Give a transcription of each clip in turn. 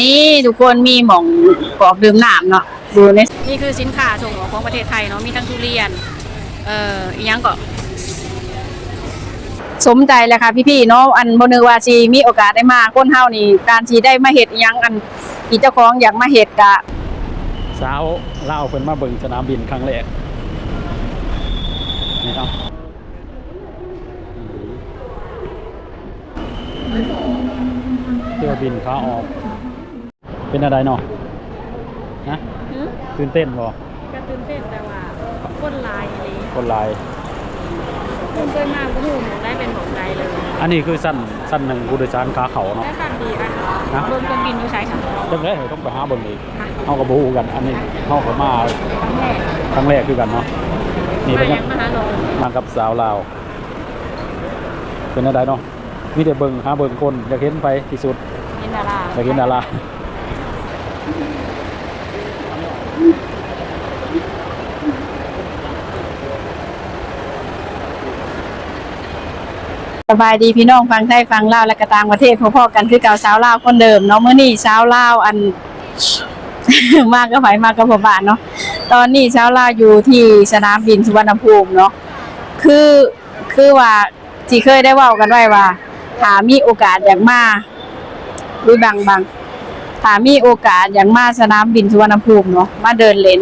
นี่ทุกคนมีหม่องกรอกดื่มน้ำเนาะดูในนี่คือสินค้าส่งออกของประเทศไทยเนาะมีทั้งทุเรียน เอ่ออีหยังก็สมใจแหละค่ะพี่ๆเนาะอันบ่นึกว่าสิมีโอกาสได้มาคนเฮานี่ การสิได้มาเฮ็ดอีหยังอันที่เจ้าของอยากมาเฮ็ดกะสาวเล่าวเพิ่นมาเบิ่งสนามบินครั้งแรกนี่ครับเที่ยวบินขาออก เป็นอะไรเนาะฮะตื่นเต้นบ่ก็ตื่นเต้นแต่ว่าคนหลายเลยคนหลายคนเคยมาก็หูหมองได้เป็นหมองใดเลยอันนี้คือสั้นสั้นหนึ่งผู้โดยสารขาเขาเนาะ ได้คันดีอะนะรถเครื่องบินอยู่ใช้ค่ะจังได๋ต้องไปหาเบิ่งอีกค่ะเฮาก็บ่ฮู้กัน อันนี้เฮาก็มาครั้งแรกครั้งแรกคือกันเนาะนี่มาเป็นยังมาหาลงมากับสาวลาว เป็นอะไรเนาะมีแต่เบิ่งหาเบิ่งคนอยากเห็นไปที่สุดยินดาราอยากเห็นดารา สบายดีพี่น้องฟังไทยฟังลาวและก็ต่างประเทศพ่อๆกันคือเก่าสาวลาวคนเดิมเนาะเมื้อนี้สาวลาวอัน มากก็ไผมากก็พอบ้านเนาะตอนนี้สาวลาวอยู่ที่สนามบินสุวรรณภูมิเนาะคือคือว่าที่เคยได้เว้ากันไว้ว่าถามีโอกาสอยากมาดูบังบัง ถ้ามีโอกาสอย่ากมาสนามบินสุวรรณภูมิเนาะมาเดินเล่น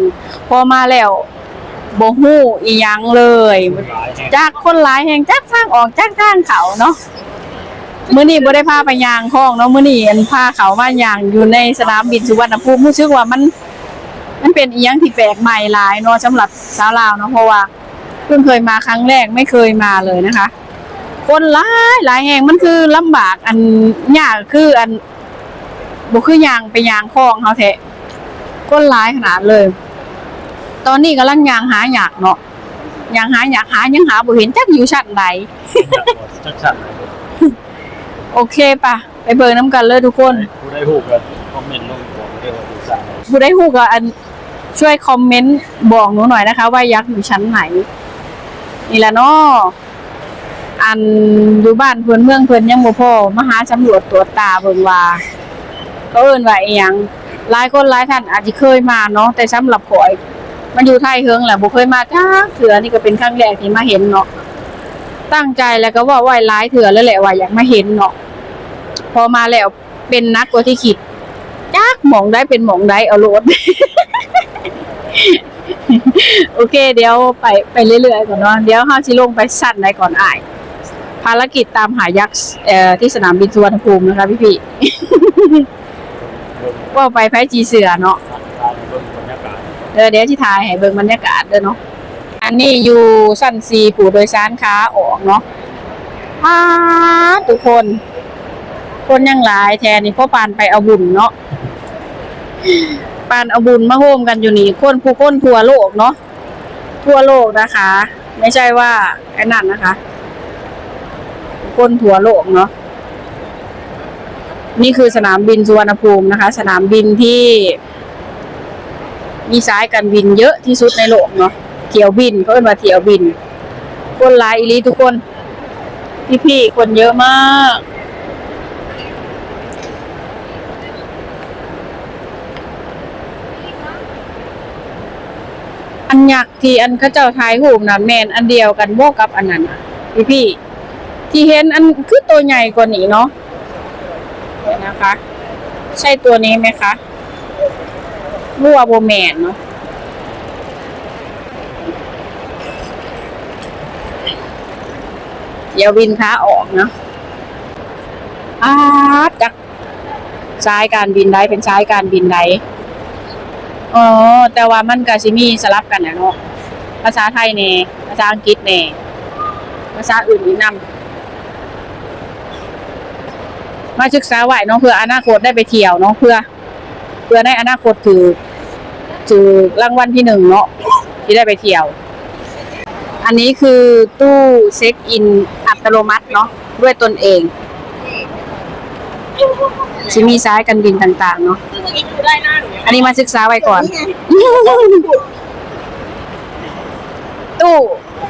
พอมาแล้วบ่ฮู้อีหยังเลยจากคนหลายแห่งจากทางออกจากทางเขาเนาะมื้อนี้บ่ได้พาไปยางคลองเนาะมื้อนี้อันพาเขามายางอยู่ในสนามบินสุวรรณภูมิรู้สึกว่ามัน มันเป็นอีหยังที่แปลกใหม่หลายเนาะสำหรับสาวลาวเนาะเพราะว่าเพิ่งเคยมาครั้งแรกไม่เคยมาเลยนะคะ คนหลายหลายแห่งมันคือลำบากอันยากคืออัน บ่คือยางไปยางคลองเฮาแท้คนหลายขนาดเลย ตอนนี้กำลังยางหาอยากเนาะยังหาอยากหายังหาบ่เห็นจักอยู่ชั้นใดจักชันโอเคปะไปเบิ่งน้ำกันเลยทุกคนผู้ได้ฮู้กันคอมเมนต์ลงบอกได้ว่าดีซ่าผู้ได้ฮู้ก็อันช่วยคอมเมนต์บอกหนูหน่อยนะคะ ว่ายักษ์อยู่ชั้นไหนนี่แหละเนาะอันอยู่บ้านเพิ่นเมืองเพิ่นยังบ่พอมาหาสำรวจตรวจตาเบิ่งว่า ก็เอิ้นว่าอีหยังหลายคนหลายท่านอาจจะเคยมาเนาะแต่สำหรับข่อย มันอยู่ไทยเฮิงแหละบ่เคยมาจ้าเถื่อนี่ก็เป็นครั้งแรกที่มาเห็นเนาะตั้งใจแล้วก็ว่าไหวหลายเถื่อแล้วแหละว่าอยากมาเห็นเนาะพอมาแล้วเป็นนักกว่าที่คิดจักหมองได้เป็นหมองได้เอาโลดโอเค เดี๋ยวไปไปเรื่อยๆก่อนเนาะเดี๋ยวเฮาสิลงไปสั่นไหนก่อนอ้ายภารกิจตามหายักษ์ที่สนามบินสุวรรณภูมินะคะพี่ๆ ว่าไปไผจีเสือเนาะทางเบิ่งบรรยากาศเออเดี๋ยวที่ถ่ายให้เบิ่งบรรยากาศเด้อเนาะอันนี้อยู่ชั้นสี่ผู้โดยสารขาออกเนาะอ้าทุกคน คนยังหลายแทนนี่พ่อปานไปเอาบุญเนาะปานเอาบุญมาโฮมกันอยู่นี่คนผู้คนทั่วโลกเนาะทั่วโลกนะคะ ไม่ใช่ว่าไอ้นั่นนะคะ คนทั่วโลกเนาะ นี่คือสนามบินสุวรรณภูมินะคะ สนามบินที่มีสายการบินเยอะที่สุดในโลกเนาะเที่ยวบินเขาเรียกว่าเที่ยวบิน คนหลายอีลีทุกคน พี่ๆคนเยอะมากอันยักษ์ที่อันข้าเจ้าทายหูมนะแมนอันเดียวกันโบกับอันนั้นพี่พี่ที่เห็นอันคือตัวใหญ่กว่านี้เนาะ นะคะ ใช่ตัวนี้ไหมคะรั่วโบแมนเนาะเดี๋ยววินค้าออกเนาะอาดจักซ้ายการบินได้เป็นซ้ายการบินได้อ๋อ แต่ว่ามันก็สิมีสลับกันนะเนาะ ภาษาไทยเน่ภาษาอังกฤษเน่ภาษาอื่นอีกนำ มาศึกษาไว้เนาะเพื่ออนาคตได้ไปเที่ยวเนาะเพื่อ เพื่อในอนาคตถือถือรางวัลที่หนึ่งเนาะที่ได้ไปเที่ยว อันนี้คือตู้เช็คอินอัตโนมัติเนาะด้วยตนเองจะมีซ้ายกันบินต่างๆเนาะอันนี้มาศึกษาไว้ก่อน ตู้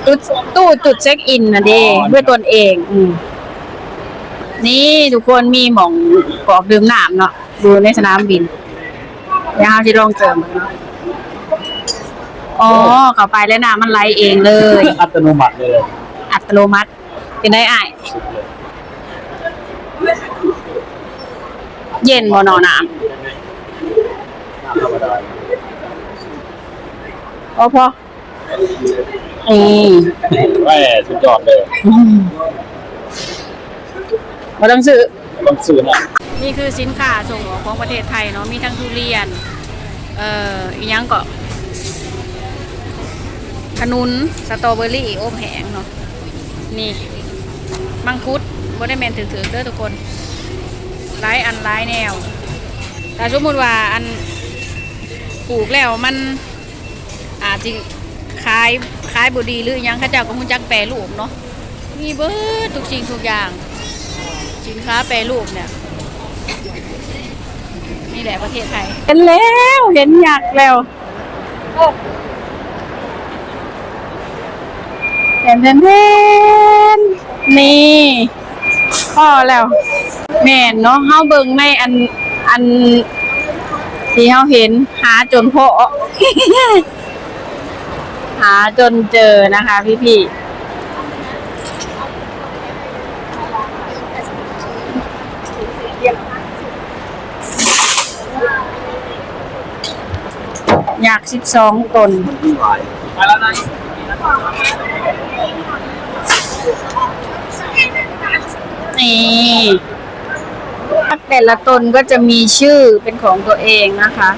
ตู้ตู้จุดเช็คอินนะเด้ด้วยตนเอง อืม นี่ทุกคนมีหม่องกรอกดื่มน้ำเนาะดูในสนามบินเดี๋ยวเราจะลองเติมเนาะอ๋อเข้าไปแล้วน้ำมันไหลเองเลย อัตโนมัติเลยอัตโนมัติ เป็นได้อ่ายเย็นบ่เนอน้น้ำธรรมดาำพอพอนี่ แม่สุดยอดเลย อืม บ่ต้องซื้อต้องซื้อนะนี่คือสินค้าส่งออกของประเทศไทยเนาะมีทั้งทุเรียน เอ่ออีหยังก็ขนุนสตรอเบอรี่อบแห้งเนาะนี่มังคุดบ่ได้แมนถือๆเด้อทุกคนหลายอันหลายแนวแต่สมมุติว่าอันปลูกแล้วมันอาจจะขายขายบ่ดีหรืออิหยังเขาเจ้าก็ฮู้จักแปรรูปเนาะมีเบิดทุกสิ่งทุกอย่าง สินค้าแปรรูปเนี่ย นี่แหละประเทศไทย เห็นแล้วเห็นอยากแล้วเห็นเห็นเห็นนี่พ่อแล้ว แม่นเนาะเฮาเบิ่งในอันอัน ที่เฮาเห็นหาจนพอหาจนเจอนะคะพี่ๆ อยากสิบสองตนนี่แต่ละตนก็จะมีชื่อเป็นของตัวเองนะคะ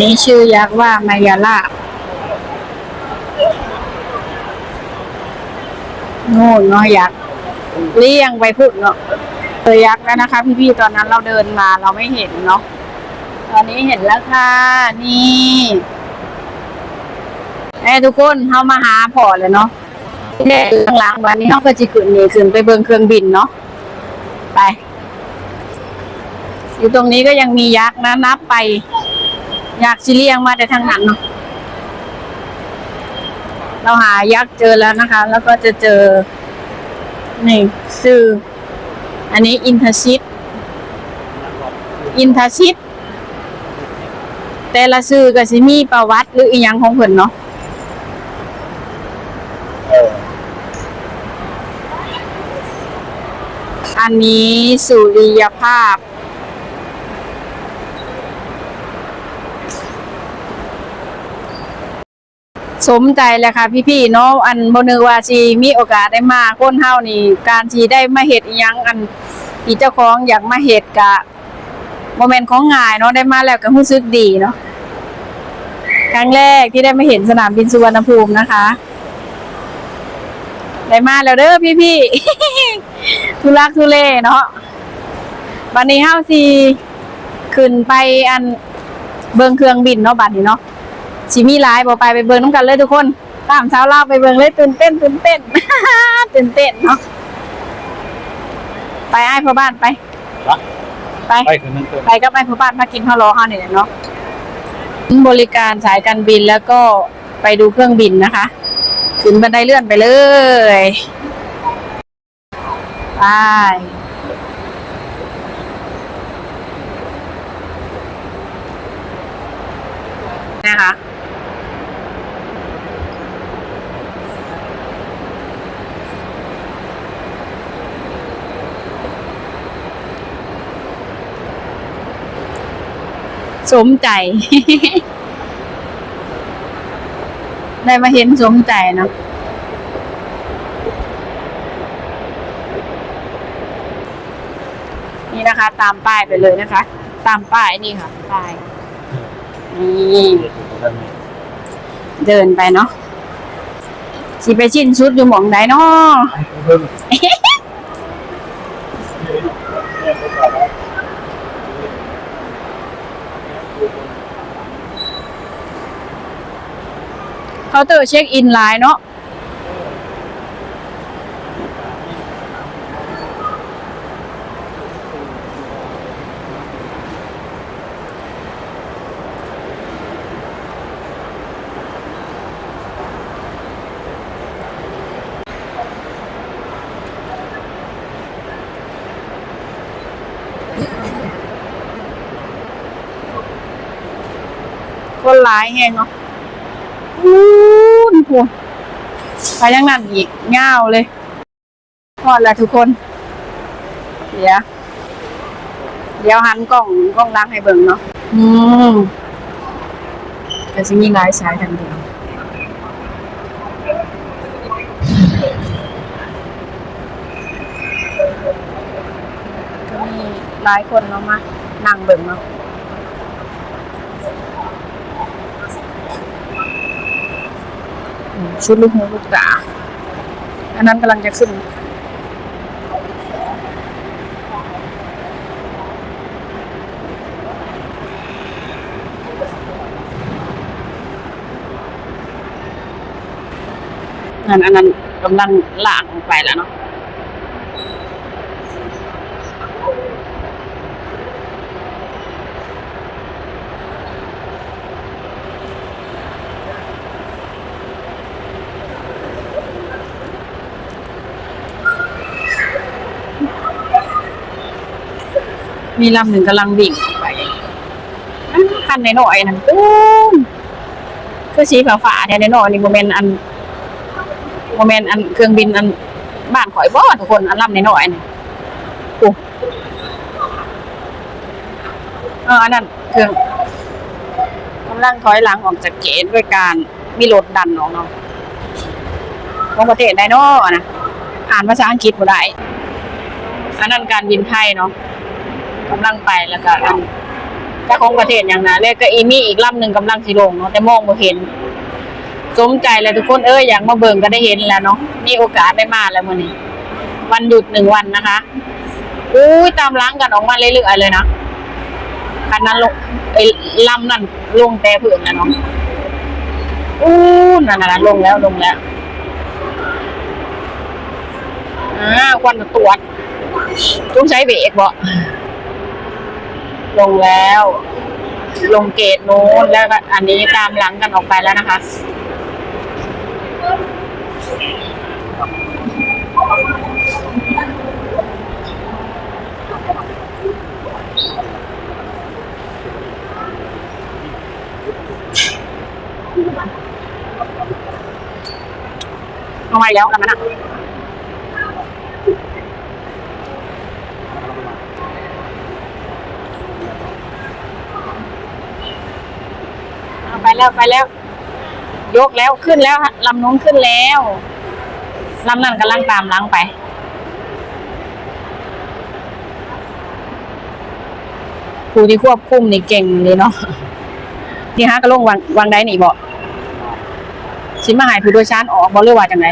นี่ชื่อยักษ์ว่ามายาลาบ โน่นเนาะยักษ์เลี่ยงไปพูดเนาะเจอยักษ์แล้วนะคะ พี่ๆตอนนั้นเราเดินมาเราไม่เห็นเนาะตอนนี้เห็นแล้วค่ะ นี่ไอ้ทุกคนเข้ามาหาพอเลยเนาะเด็กหลังๆวันนี้เขาก็จะขึ้นนี่ขึ้นไปเบิงเครื่องบินเนาะไป อยู่ตรงนี้ก็ยังมียักษ์นะนับไป อยักชิเลียงมาแต่ทางนั้นเนาะ เราหายักษ์เจอแล้วนะคะ แล้วก็จะเจอนี่ชื่ออันนี้อินทชิต อินทชิต แต่ละชื่อก็สิมีประวัติหรืออีหยังของเพิ่นเนาะอออันนี้สุริยภาพ สมใจแหละค่ะพี่ๆเนาะอันบนึกว่าสิมีโอกาสได้มาคนเฮานี่ การสิได้มาเฮ็ดอีหยังอันที่เจ้าของอยากมาเฮ็ดกะบ่แม่นของง่ายเนาะได้มาแล้วก็รู้สึกดีเนาะครั้งแรกที่ได้มาเห็นสนามบินสุวรรณภูมินะคะ ได้มาแล้วเด้อพี่ๆทุลักทุเลเนาะบัดนี้เฮาสิขึ้นไปอันเบิงเครื่องบินเนาะบัดนี้เนาะ สิมีหลายบ่ไปไปเบิงน้ำกันเลยทุกคน ตามเช้าวลาวไปเบิงเลยตื่นเต้นตื่นเต้นตื่นเต้นเนาะไปไอ้ายพ่อบ้านไปวะไปไปคืนนั้นเติมไปกับไอ้พ่อบ้านมากินข้าวรอเฮานี่แหละเนาะบริการสายการบินแล้วก็ไปดูเครื่องบินนะคะขึ้นบันไดเลื่อนไปเลยไปนะคะ สมใจ ได้มาเห็นสมใจเนาะนี่นะคะ ตามป้ายไปเลยนะคะ ตามป้ายนี่ค่ะป้ายนี่เดินไปเนาะสิไปชิ้นชุดอยู่หมองใดเนาะาน์เตอร์เช็คอินไลน์เนาะคนหลายแหงเนาะ อู้นพวไปยังนั่นอีกเงาวเลยพอดแล้วทุกคน เดี๋ยวเดี๋ยวหันกล้องกล้องล้างให้เบิ่งเนาะอืมแต่สิมีหลายสายทันเดียวก็มีหลายคนเนาะมานั่งเบิ่งเนาะอืม ชุดลูกหูลูกตา อันนั้นกำลังจะขึ้น อันอันนั้นกำลังลางลงไปแล้วเนาะ มีลำหนึ่งกำลังวิ่งไปคันในหน่อยนั่นปูนคือสีฟ้าฝาๆเนี่ยในหน่อยนี่โมเมนต์อันโมเมนต์อันเครื่องบินอันบ้านข่อยบ่ทุกคนอันลำในหน่อยนี่โอ้เอออันนั้นเครื่องกำลังถอยหลังออกจากเกตด้วยการมีรถดันออกเนาะของประเทศไดโน่นะอ่านภาษาอังกฤษบ่ได้อันนั้นการบินไทยเนาะ กำลังไปแล้วก็อันถ้าของประเทศอย่างนั้นแล้วก็อีมี่อีกลำหนึ่งกำลังสิลงเนาะแต่มองบ่เห็น สมใจเลยทุกคนเอ้ยอยากมาเบิ่งก็ได้เห็นแล้วเนาะมีโอกาสได้มาแล้วมื้อนี้ วันหยุดหนึ่งวันนะคะอุ้ยตามล้างกันออกมาเรื่อยๆเลยนะคันนั้นลงไอ้ลำนั่นลงแต่เพื่อนแล้วเนาะอู้นั่นน่ะลงแล้วลงแล้วอ่าควันตรวจต้องใช้เบรกบ่ ลงแล้ว ลงเกตโน้นแล้วก็อันนี้ตามหลังกันออกไปแล้วนะคะเอาไว้แล้วกันนะเอาไป แล้วไปแล้ว ยกแล้วขึ้นแล้วลำนุ้งขึ้นแล้วลำนั่นกำลังตามหลังไปผู้ที่ควบคุมนี่เก่งเลยเนาะที่ฮะก็ลงวังวังได้นี่บอกชิมาหายผู้โดยสารออกบอกเรื่องว่าจังไง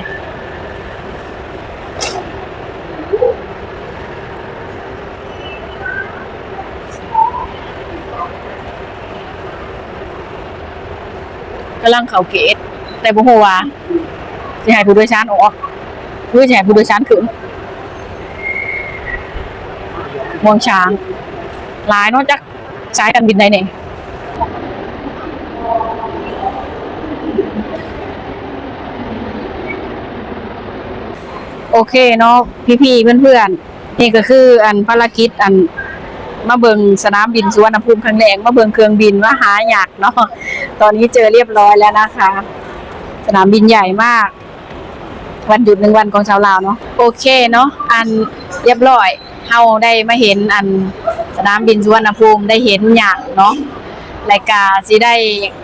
กำลังเข้าเกต แต่บ่ฮู้ว่าสิให้ผู้โดยสารออกหรือสิให้ผู้โดยสารขึ้นมวงช้างหลายนอกจากสายการบินใดเนี่ยโอเคเนาะพี่ๆเพื่อนๆนี่ก็คืออันภารกิจอัน มาเบิงสนามบินสุวรรณภูมิครั้งแรกมาเบิงเครื่องบินว่าหาอยากเนาะตอนนี้เจอเรียบร้อยแล้วนะคะ สนามบินใหญ่มาก วันหยุดหนึ่งวันของชาวลาวเนาะโอเคเนาะอันเรียบร้อยเฮาได้มาเห็นอันสนามบินสุวรรณภูมิได้เห็นอย่างเนาะรายการสิได้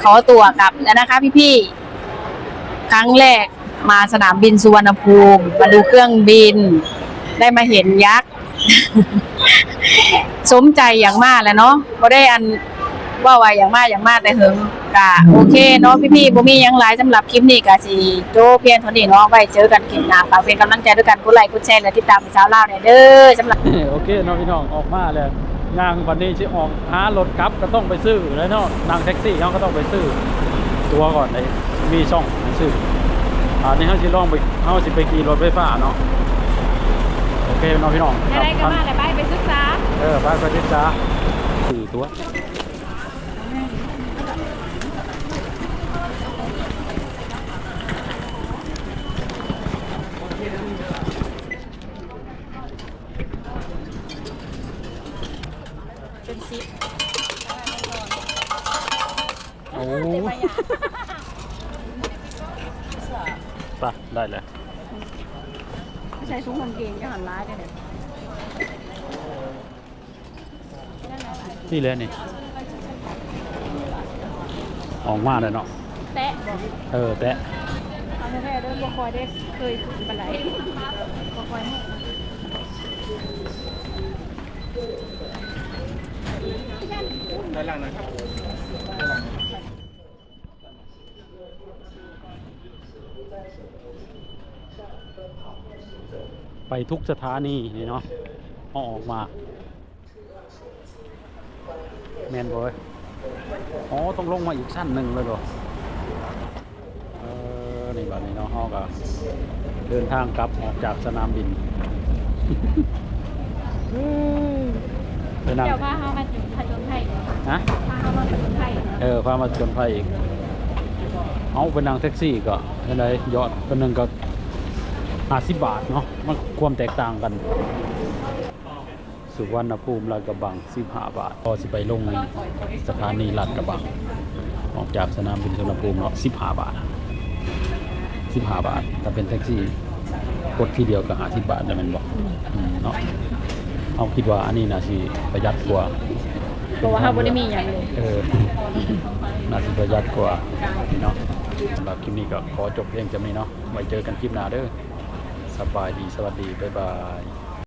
ขอตัวกลับแล้วนะคะ พี่ๆครั้งแรกมาสนามบินสุวรรณภูมิ มาดูเครื่องบิน ได้มาเห็นยักษ์ สมใจอย่างมากแหล้วเนาะบ่ได้อันว่าไว้อย่างมากอย่างมากแต่เหิงกะโอเคเนาะพี่ๆบ่มีหยังหลายสำหรับคลิปนี้ก็สิโจเพียงเท่านี้เนาะไว้เจอกันคลิปหน้าฝากเป็นกำลังใจด้วยกันกดไลค์กดแชร์และติดตามสาวลาวเนี่ยเด้อสำหรับ โอเคเน้องพี่น้องออกมาแล้วย่างวันนี้สิออกหารถกลับก็ต้องไปซื้อแล้วเนาะนั่งแท็กซี่เขาก็ต้องไปซื้อ ตัวก่อนเลยมีช่องให้ซื้ออ่านี่เขาสิลองไปเขาสิไปขี่รถไฟฟ้าเนาะ โอเคน้องพี่น้องอะไรกันมาแต่ไปไปศึกษา เออไปไปศึกษาซื้อตัวเป็นซิปเอาโอ้ไปได้เลย ไม่ใช่ทุกคนเก่งจะหันร้ายได้เลยนี่เลยนี่ ออกมาเลยเนาะ แตะบอกเออ แตะเอาแท้ๆเด้อบ่คอยได้เคยฝึกปานใดบ่คอยหมด ไปทุกสถานีนี่เนาะเอาออกมา แมนบอยอ๋อ ต้องลงมาอีกชั้นหนึ่งเลยเหรอเออนี่บัดนี้เนาะฮอก็เดินทางกลับออกจากสนามบินไปนั่งเดี๋ยวพาเฮามาจุดผจญภัยฮะพาเฮามาผจญภัยเออพามาจนไฟอีกเอาไปนั่งแท็กซี่ก็อะไรยอดเป็นหนึ่งก็ ห้าสิบบาทเนาะมันความแตกต่างกัน สุวรรณภูมิลาดกระบังสิบห้าบาทพอสิไปลงสถานีลาดกระบัง ออกจากสนามบินสุวรรณภูมิเนาะสิบห้าบาทสิบห้าบาทถ้าเป็นแท็กซี่กดทีเดียวก็ห้าสิบบาทแล้วแมันบอกอืมเนาะเอาคิดว่าอันนี้นะสิประหยัดกว่าเพราะว่าเฮาบ่ได้มีหยังเลยเออน่าจะประหยัดกว่าเนาะสำหรับคลิปนี้ก็ขอจบเพียงจะนี้เนาะไว้เจอกันคลิปหน้าเด้อ สบายดีสวัสดี บ๊ายบาย